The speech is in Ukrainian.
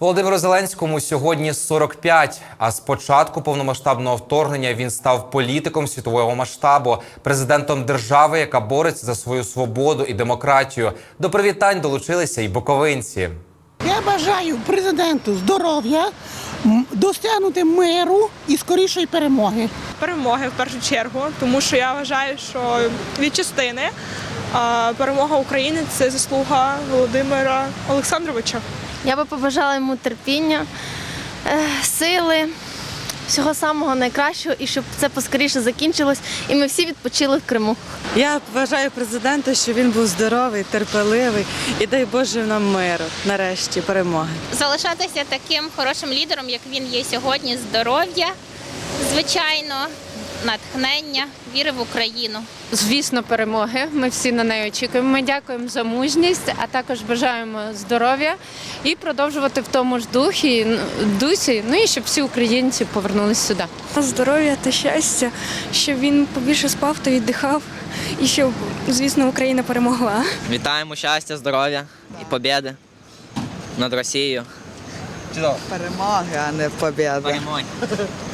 Володимиру Зеленському сьогодні 45, а з початку повномасштабного вторгнення він став політиком світового масштабу, президентом держави, яка бореться за свою свободу і демократію. До привітань долучилися й боковинці. Я бажаю президенту здоров'я, досягнути миру і скорішої перемоги. перемоги в першу чергу, тому що я вважаю, що від частини а, перемога України це заслуга Володимира Олександровича. Я би побажала йому терпіння, е, сили, всього самого найкращого і щоб це поскоріше закінчилось, і ми всі відпочили в Криму. Я вважаю президента, що він був здоровий, терпеливий і дай Боже нам миру, нарешті перемоги. залишатися таким хорошим лідером, як він є сьогодні, здоров'я, звичайно, натхнення, віри в Україну. Звісно, перемоги. Ми всі на неї очікуємо. Ми дякуємо за мужність, а також бажаємо здоров'я і продовжувати в тому ж духі, дусі. Ну і щоб всі українці повернулися сюди. здоров'я та щастя, щоб він побільше спав та віддихав, і щоб, звісно, Україна перемогла. Вітаємо щастя, здоров'я і побєди над Росією. Перемоги, а не побіди. Перемоги.